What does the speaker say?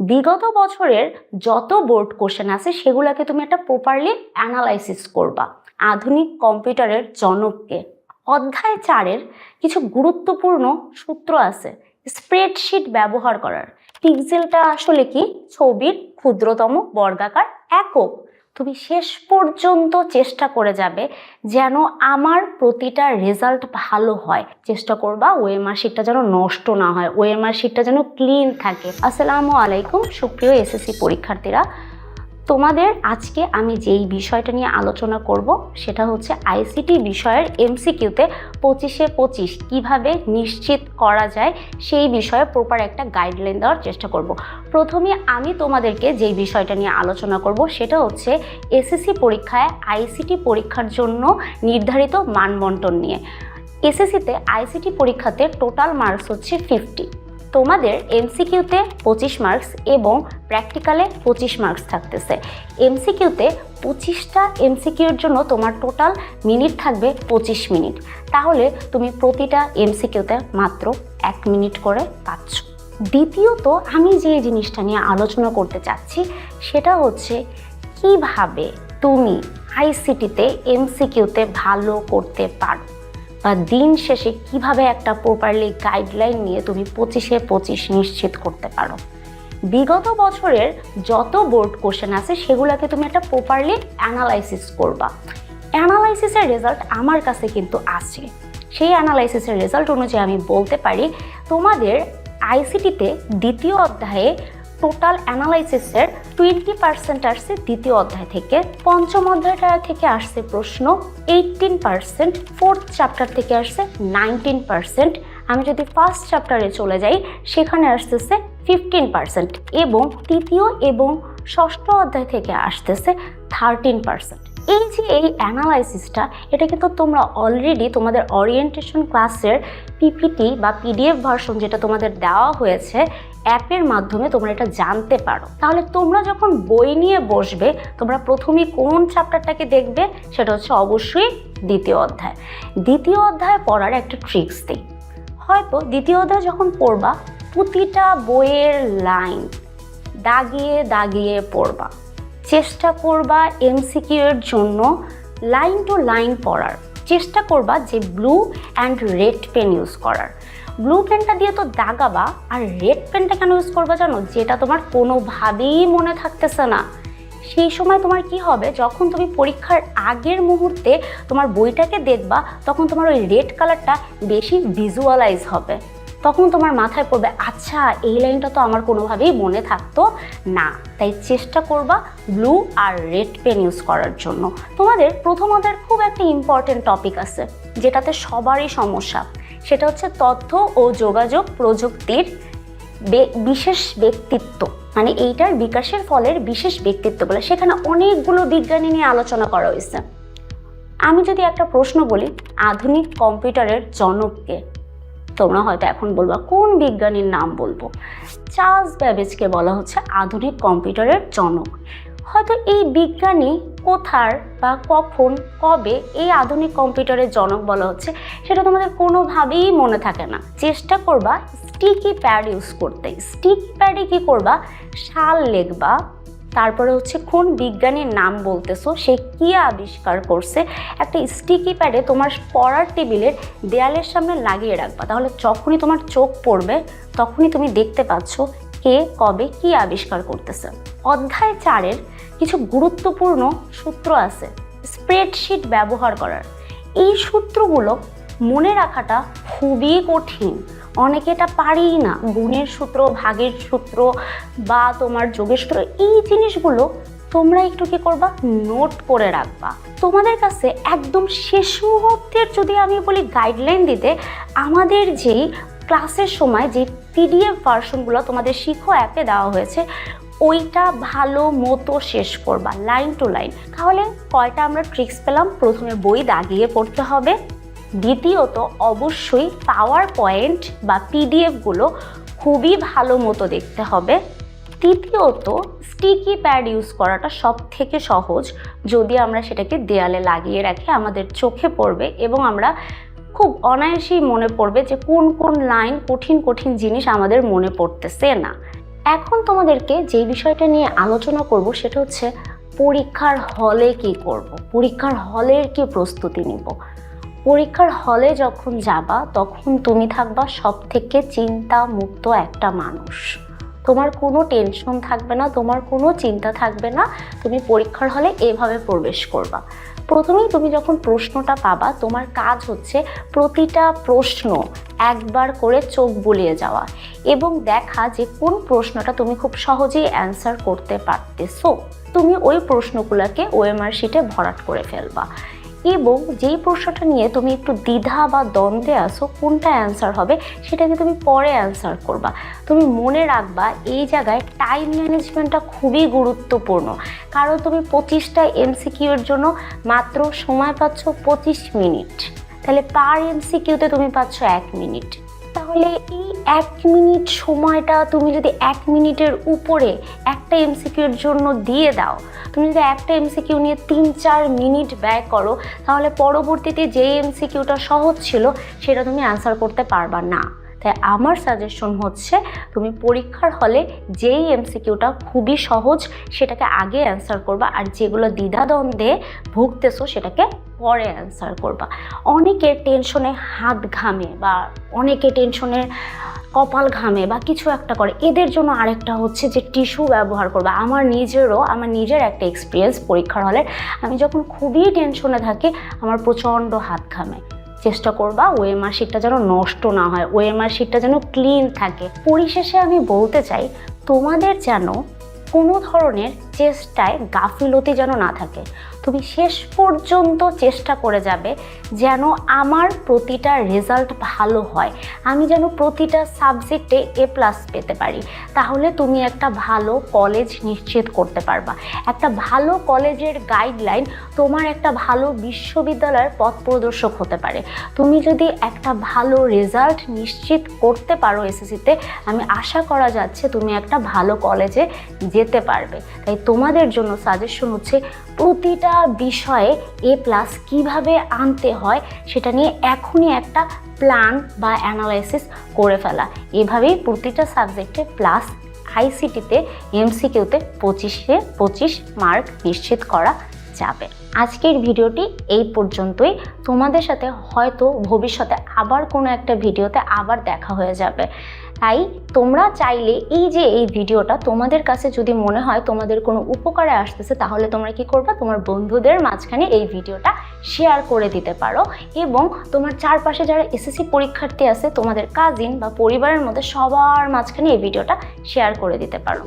বিগত বছরের যত বোর্ড কোশ্চেন আছে, সেগুলোকে তুমি একটা প্রপারলি অ্যানালাইসিস করবা। আধুনিক কম্পিউটারের জনককে। অধ্যায় চারের কিছু গুরুত্বপূর্ণ সূত্র আছে স্প্রেডশিট ব্যবহার করার। পিক্সেলটা আসলে কি? ছবির ক্ষুদ্রতম বর্গাকার একক। তুমি শেষ পর্যন্ত চেষ্টা করে যাবে যেন আমার প্রতিটা রেজাল্ট ভালো হয়। চেষ্টা করবা ওয়েমার শিটটা যেন নষ্ট না হয় ওয়েমার শিটটা যেন ক্লিন থাকে। আসসালামু আলাইকুম, সুপ্রিয় এসএসসি পরীক্ষার্থীরা। তোমাদের আজকে আমি যেই বিষয়টা নিয়ে আলোচনা করব, সেটা হচ্ছে আইসিটি বিষয়ের এমসিকিউতে পঁচিশে পঁচিশ কীভাবে নিশ্চিত করা যায়, সেই বিষয়ে প্রপার একটা গাইডলাইন দেওয়ার চেষ্টা করব। প্রথমে আমি তোমাদেরকে যেই বিষয়টা নিয়ে আলোচনা করব, সেটা হচ্ছে এসএসসি পরীক্ষায় আইসিটি পরীক্ষার জন্য নির্ধারিত মানবন্টন নিয়ে। এসএসসিতে আইসিটি পরীক্ষাতে টোটাল মার্কস হচ্ছে ফিফটি তোমাদের এমসিকিউতে পঁচিশ মার্কস এবং প্র্যাকটিক্যালে পঁচিশ মার্কস থাকতেছে। এমসিকিউতে পঁচিশটা এমসিকিউর জন্য তোমার টোটাল মিনিট থাকবে পঁচিশ মিনিট তাহলে তুমি প্রতিটা এমসিকিউতে মাত্র এক মিনিট করে পাচ্ছ। দ্বিতীয়ত আমি যে জিনিসটা নিয়ে আলোচনা করতে চাচ্ছি, সেটা হচ্ছে কীভাবে তুমি আইসিটিতে এমসিকিউতে ভালো করতে পারো? বা দিন শেষে কীভাবে একটা প্রপারলি গাইডলাইন নিয়ে তুমি পঁচিশে পঁচিশ নিশ্চিত করতে পারো। বিগত বছরের যত বোর্ড কোশ্চেন আছে, সেগুলোকে তুমি একটা প্রপারলি অ্যানালাইসিস করবা। অ্যানালাইসিসের রেজাল্ট আমার কাছে কিন্তু আছে সেই অ্যানালাইসিসের রেজাল্ট অনুযায়ী আমি বলতে পারি, তোমাদের আইসিটিতে দ্বিতীয় অধ্যায়ে টোটাল অ্যানালাইসিসের টোয়েন্টি পার্সেন্ট আসছে দ্বিতীয় অধ্যায় থেকে, পঞ্চম অধ্যায়টা থেকে আসছে প্রশ্ন এইটিন পার্সেন্ট ফোর্থ চ্যাপ্টার থেকে আসছে নাইনটিন পার্সেন্ট। আমি যদি ফার্স্ট চ্যাপ্টারে চলে যাই, সেখানে আসতেছে ফিফটিন পার্সেন্ট এবং তৃতীয় এবং ষষ্ঠ অধ্যায় থেকে আসতেছে থার্টিন পার্সেন্ট। এই যে এই অ্যানালাইসিসটা, এটা কিন্তু তোমরা অলরেডি তোমাদের অরিয়েন্টেশন ক্লাসের পিপিটি বা পিডিএফ ভার্সন যেটা তোমাদের দেওয়া হয়েছে অ্যাপের মাধ্যমে তোমরা এটা জানতে পারো। তাহলে তোমরা যখন বই নিয়ে বসবে, তোমরা প্রথমে কোন চ্যাপ্টারটাকে দেখবে, সেটা হচ্ছে অবশ্যই দ্বিতীয় অধ্যায়। দ্বিতীয় অধ্যায় পড়ার একটা ট্রিক্স দিই। হয়তো দ্বিতীয় অধ্যায় যখন পড়বা, প্রতিটা বইয়ের লাইন দাগিয়ে দাগিয়ে পড়বা। চেষ্টা করবা এমসিকিউ এর জন্য লাইন টু লাইন পড়ার। চেষ্টা করবা যে blue and red pen use করার। ব্লু পেনটা দিয়ে তো দাগাবা, আর রেড পেনটা কেন ইউজ করবা জানো? যেটা তোমার কোনোভাবেই মনে থাকতেছে না। সেই সময় তোমার কি হবে? যখন তুমি পরীক্ষার আগের মুহূর্তে তোমার বইটাকে দেখবা, তখন তোমার ওই রেড কালারটা বেশি ভিজুয়ালাইজ হবে। তখন তোমার মাথায় পড়বে আচ্ছা এই লাইনটা তো আমার কোনোভাবেই মনে থাকতো না। তাই চেষ্টা করবা ব্লু আর রেড পেন ইউজ করার জন্য। তোমাদের প্রথম খুব একটা ইম্পর্টেন্ট টপিক আছে, যেটাতে সবারই সমস্যা। সেটা হচ্ছে তথ্য ও যোগাযোগ প্রযুক্তির বিশেষ ব্যক্তিত্ব। মানে এইটার বিকাশের ফলের বিশেষ ব্যক্তিত্ব বলে। সেখানে অনেকগুলো বিজ্ঞানী নিয়ে আলোচনা করা হয়েছে। আমি যদি একটা প্রশ্ন বলি আধুনিক কম্পিউটারের জনককে, তোমরা হয়তো এখন বলবা, কোন বিজ্ঞানীর নাম বলব? চার্লস ব্যাবেজকে বলা হচ্ছে আধুনিক কম্পিউটারের জনক। হয়তো এই বিজ্ঞানী কোথার বা কখন, কবে এই আধুনিক কম্পিউটারের জনক বলা হচ্ছে, সেটা তোমাদের কোনোভাবেই মনে থাকে না। চেষ্টা করবা স্টিকি প্যাড ইউজ করতে। স্টিকি প্যাডে কি করবা? শাল লেখবা। তারপরে হচ্ছে কোন বিজ্ঞানীর নাম বলতেছো, সে কি আবিষ্কার করছে? একটা স্টিকি প্যাডে তোমার পড়ার টেবিলের দেয়ালের সামনে লাগিয়ে রাখবা। তাহলে যখনই তোমার চোখ পড়বে, তখনই তুমি দেখতে পাচ্ছ কে, কবে, কি আবিষ্কার করতেছে। অধ্যায় চারের কিছু গুরুত্বপূর্ণ সূত্র আছে স্প্রেডশিট ব্যবহার করার। এই সূত্রগুলো মনে রাখাটা খুবই কঠিন। অনেকে এটা পারেই না, গুণের সূত্র, ভাগের সূত্র বা তোমার যোগের সূত্র, এই জিনিসগুলো তোমরা একটু কি করবা? নোট করে রাখবা। তোমাদের কাছে একদম শেষ মুহূর্তের যদি আমি বলি গাইডলাইন দিতে, আমাদের যেই ক্লাসের সময় যে পিডিএফ ভার্সনগুলো তোমাদের শিখো অ্যাপে দেওয়া হয়েছে ওইটা ভালো মতো শেষ করবা লাইন টু লাইন তাহলে কয়টা আমরা ট্রিক্স পেলাম? প্রথমে বই দাগিয়ে পড়তে হবে। দ্বিতীয়ত, অবশ্যই পাওয়ার পয়েন্ট বা পিডিএফগুলো খুবই ভালো মতো দেখতে হবে। তৃতীয়ত স্টিকি প্যাড ইউজ করাটা সব থেকে সহজ। যদি আমরা সেটাকে দেয়ালে লাগিয়ে রাখি, আমাদের চোখে পড়বে এবং আমরা খুব অনায়াসেই মনে পড়বে যে কোন কোন লাইন কঠিন কঠিন জিনিস আমাদের মনে পড়তেছে না। এখন তোমাদেরকে যে বিষয়টা নিয়ে আলোচনা করব সেটা হচ্ছে পরীক্ষার হলে কি করব? পরীক্ষার হলের কি প্রস্তুতি নিব? পরীক্ষার হলে যখন যাবা, তখন তুমি থাকবা সব থেকে চিন্তা মুক্ত একটা মানুষ। তোমার কোনো টেনশন থাকবে না, তোমার কোনো চিন্তা থাকবে না, তুমি পরীক্ষার হলে এভাবে প্রবেশ করবা। প্রথমেই তুমি যখন প্রশ্নটা পাবা, তোমার কাজ হচ্ছে প্রতিটা প্রশ্ন একবার করে চোখ বুলিয়ে যাওয়া এবং দেখা যে কোন প্রশ্নটা তুমি খুব সহজেই অ্যান্সার করতে পারতেছো। তুমি ওই প্রশ্নগুলোকে ওএমআর শিটে ভরাট করে ফেলবা। এবং যেই প্রশ্নটা নিয়ে তুমি একটু দ্বিধা বা দ্বন্দ্বে আসো কোনটা অ্যান্সার হবে সেটাকে তুমি পরে অ্যান্সার করবা। তুমি মনে রাখবা এই জায়গায় টাইম ম্যানেজমেন্টটা খুবই গুরুত্বপূর্ণ। কারণ তুমি পঁচিশটা এমসিকিউর জন্য মাত্র সময় পাচ্ছ পঁচিশ মিনিট। তাহলে পার এমসিকিউতে তুমি পাচ্ছ এক মিনিট। তাহলে এই এক মিনিট সময়টা তুমি যদি এক মিনিটের উপরে একটা এমসিকিউর জন্য দিয়ে দাও, তুমি যদি একটা এমসিকিউ নিয়ে তিন চার মিনিট ব্যয় করো, তাহলে পরবর্তীতে যে এমসিকিউটা সহজ ছিল, সেটা তুমি অ্যান্সার করতে পারবা না। তাই আমার সাজেশন হচ্ছে তুমি পরীক্ষার হলে যেই এমসিকিউটা খুবই সহজ সেটাকে আগে অ্যান্সার করবা আর যেগুলো দ্বিধাদ্বন্দ্বে ভুগতেছো সেটাকে পরে অ্যান্সার করবা। অনেকের টেনশনে হাত ঘামে বা অনেকে টেনশনের কপাল ঘামে বা কিছু একটা করে। এদের জন্য আরেকটা হচ্ছে যে টিস্যু ব্যবহার করবা। আমার নিজেরও, আমার নিজের একটা এক্সপিরিয়েন্স পরীক্ষার হলে আমি যখন খুবই টেনশনে থাকি, আমার প্রচণ্ড হাত ঘামে। চেষ্টা করবা ওয়ে শিটটা যেন নষ্ট না হয়, ওএমআর শিটটা যেন ক্লিন থাকে। পরিশেষে আমি বলতে চাই, তোমাদের যেন কোনো ধরনের চেষ্টায় গাফিলতি যেন না থাকে। তুমি শেষ পর্যন্ত চেষ্টা করে যাবে যেন আমার প্রতিটা রেজাল্ট ভালো হয়। আমি যেন প্রতিটা সাবজেক্টে এ প্লাস পেতে পারি। তাহলে তুমি একটা ভালো কলেজ নিশ্চিত করতে পারবা। একটা ভালো কলেজের গাইডলাইন তোমার একটা ভালো বিশ্ববিদ্যালয়ের পথ প্রদর্শক হতে পারে। তুমি যদি একটা ভালো রেজাল্ট নিশ্চিত করতে পারো এসএসসিতে আমি আশা করা যাচ্ছে তুমি একটা ভালো কলেজে যেতে পারবে। তাই তোমাদের জন্য সাজেশন হচ্ছে প্রতিটা বিষয়ে এ প্লাস কীভাবে আনতে হয় সেটা নিয়ে এখনই একটা প্ল্যান বা অ্যানালাইসিস করে ফেলা। এভাবেই প্রতিটা সাবজেক্টে প্লাস আইসিটিতে এমসিকিউতে পঁচিশে পঁচিশ মার্ক নিশ্চিত করা যাবে। আজকের ভিডিওটি এই পর্যন্তই। তোমাদের সাথে হয়তো ভবিষ্যতে আবার কোনো একটা ভিডিওতে আবার দেখা হয়ে যাবে। তাই তোমরা চাইলে এই যে এই ভিডিওটা তোমাদের কাছে যদি মনে হয় তোমাদের কোনো উপকারে আসতেছে, তাহলে তোমরা কি করবে? তোমার বন্ধুদের মাঝখানে এই ভিডিওটা শেয়ার করে দিতে পারো। এবং তোমার চারপাশে যারা এসএসসি পরীক্ষার্থী আছে, তোমাদের কাজিন বা পরিবারের মধ্যে সবার মাঝখানে এই ভিডিওটা শেয়ার করে দিতে পারো।